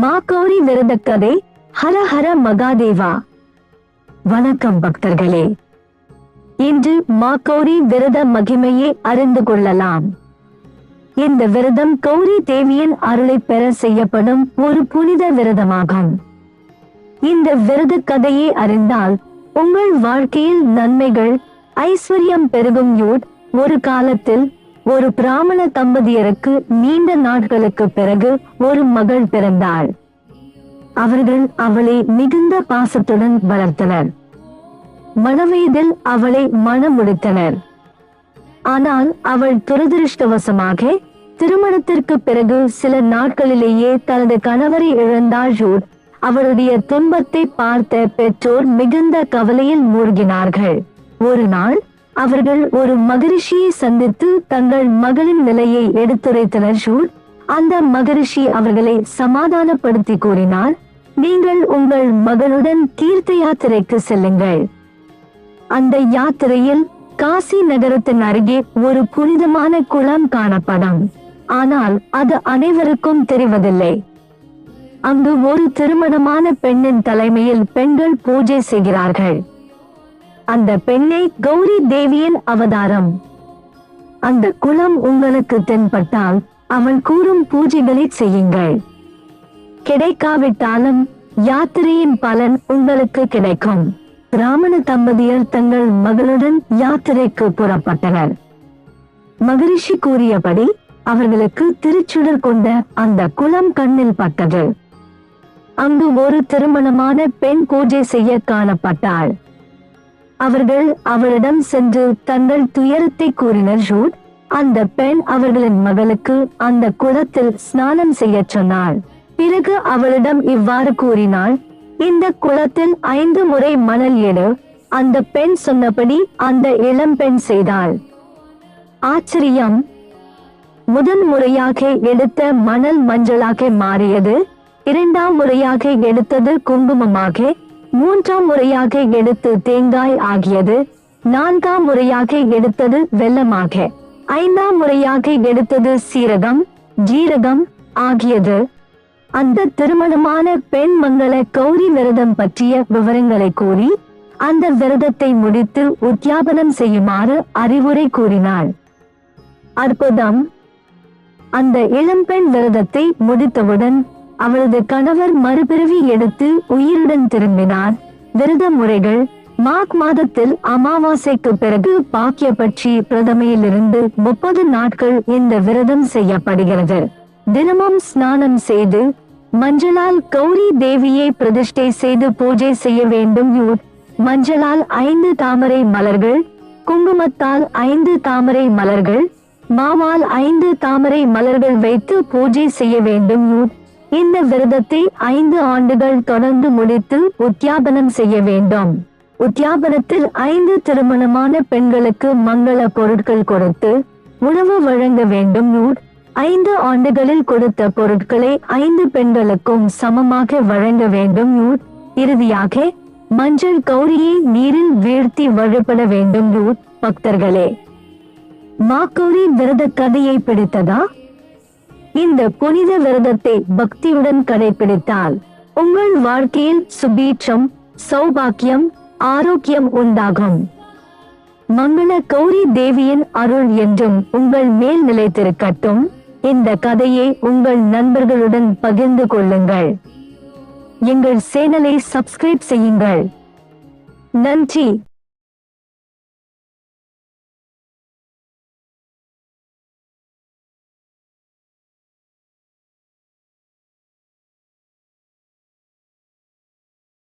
மா கௌரி விரத கதை ஹர ஹர மகாதேவா. வணக்கம் பக்தர்களே. இன்று மா கௌரி விரத மகிமையை அறிந்து கொள்ளலாம். இந்த விரதம் கௌரி தேவியின் அருளை பெற செய்யப்படும் ஒரு புனித விரதமாகும். இந்த விரத கதையை அறிந்தால் உங்கள் வாழ்க்கையில் நன்மைகள் ஐஸ்வர்யம் பெருகும் யூட் ஒரு காலத்தில் ஒரு பிராமண தம்பதியருக்கு நீண்ட நாட்களுக்கு பிறகு ஒரு மகள் பிறந்தாள். அவர்கள் அவளை மிகுந்த பாசத்துடன் வளர்த்தனர். மனவயதில் அவளை மணமுடித்தனர். ஆனால் அவள் துரதிருஷ்டவசமாக திருமணத்திற்கு பிறகு சில நாட்களிலேயே தனது கணவரை இழந்தாள் ஜூட் அவளுடைய துன்பத்தை பார்த்த பெற்றோர் மிகுந்த கவலையில் மூழ்கினார்கள். ஒரு நாள் அவர்கள் ஒரு மகரிஷியை சந்தித்து தங்கள் மகளின் நிலையை எடுத்துரைத்தனர் ஜூட் அந்த மகரிஷி அவர்களை சமாதானப்படுத்தி கூறினார் நீங்கள் உங்கள் மகளுடன் தீர்த்த யாத்திரைக்கு செல்லுங்கள். அந்த யாத்திரையில் காசி நகரத்தின் அருகே ஒரு புனிதமான குளம் காணப்படும். ஆனால் அது அனைவருக்கும் தெரிவதில்லை. அங்கு ஒரு திருமணமான பெண்ணின் தலைமையில் பெண்கள் பூஜை செய்கிறார்கள். அந்த பெண்ணை கௌரி தேவியின் அவதாரம். அந்த குளம் உங்களுக்கு தென்பட்டால் அவள் கூறும் பூஜைகளை செய்யுங்கள். கிடைக்காவிட்டாலும் யாத்திரையின் பலன் உங்களுக்கு கிடைக்கும். பிராமண தம்பதியர் தங்கள் மகளுடன் யாத்திரைக்கு புறப்பட்டனர். மகரிஷி கூறியபடி அவர்களுக்கு திருச்சுடர் கொண்ட அந்த குளம் கண்ணில் பட்டது. அங்கு ஒரு திருமணமான பெண் பூஜை செய்ய காணப்பட்டாள். அவர்கள் அவளிடம் சென்று தங்கள் துயரத்தை கூறினர் ஜூட் அந்த பெண் அவர்களின் மகளுக்கு அந்த குளத்தில் ஸ்நானம் செய்ய சொன்னாள். பிறகு அவளிடம் இவ்வாறு கூறினாள் இந்த குளத்தில் ஐந்து முறை மணல் எடு அந்த பெண் சொன்னபடி அந்த இளம்பெண் செய்தாள். ஆச்சரியம். முதன் முறையாக எடுத்த மணல் மஞ்சளாக மாறியது இரண்டாம் முறையாக எடுத்தது குங்குமமாக மூன்றாம் முறையாக எடுத்து தேங்காய் ஆகியது நான்காம் முறையாக எடுத்தது வெள்ளமாக ஐந்தாம் முறையாக எடுத்தது சீரகம் ஜீரகம் ஆகியது. அந்த திருமணமான பெண் மங்கள கௌரி விரதம் பற்றிய விவரங்களை கூறி அந்த விரதத்தை முடித்து உத்தியாபனம் செய்யுமாறு அறிவுரை கூறினாள். அற்புதம். அந்த இளம்பெண் விரதத்தை முடித்தவுடன் அவளது கணவர் மறுபிறவி எடுத்து உயிருடன் திரும்பினார். விரத முறைகள் மாக் மாதத்தில் அமாவாசைக்கு பிறகு பாக்கிய பாக்கியபட்சி பிரதமையிலிருந்து முப்பது நாட்கள் இந்த விரதம் செய்யப்படுகிறது. தினமும் ஸ்நானம் செய்து மஞ்சளால் கௌரி தேவியை பிரதிஷ்டை செய்து பூஜை செய்ய வேண்டும் மஞ்சளால் ஐந்து தாமரை மலர்கள் குங்குமத்தால் ஐந்து தாமரை மலர்கள் மாவால் ஐந்து தாமரை மலர்கள் வைத்து பூஜை செய்ய வேண்டும் யூத் இந்த விரதத்தை ஐந்து ஆண்டுகள் தொடர்ந்து முடித்து உத்தியாபனம் செய்ய வேண்டும். உத்தியாபனத்தில் ஐந்து திருமணமான பெண்களுக்கு மங்கள பொருட்கள் கொடுத்து உணவு வழங்க வேண்டும். யூத் ஐந்து ஆண்டுகளில் கொடுத்த பொருட்களை ஐந்து பெண்களுக்கும் சமமாக வழங்க வேண்டும். யூத் இறுதியாக மஞ்சள் கௌரியை நீரில் வீழ்த்தி வழிபட வேண்டும். யூத் பக்தர்களே மாக்கௌரி விரத கதையை பிடித்ததா? இந்த புனித விரதத்தை பக்தியுடன் கடைபிடித்தால் உங்கள் வாழ்க்கையில் சுபீட்சம் சௌபாக்கியம் ஆரோக்கியம் உண்டாகும். மங்கள கௌரி தேவியின் அருள் என்றும் உங்கள் மேல் நிலைத்திருக்கட்டும். இந்த கதையை உங்கள் நண்பர்களுடன் பகிர்ந்து கொள்ளுங்கள். எங்கள் சேனலை சப்ஸ்கிரைப் செய்யுங்கள். நன்றி.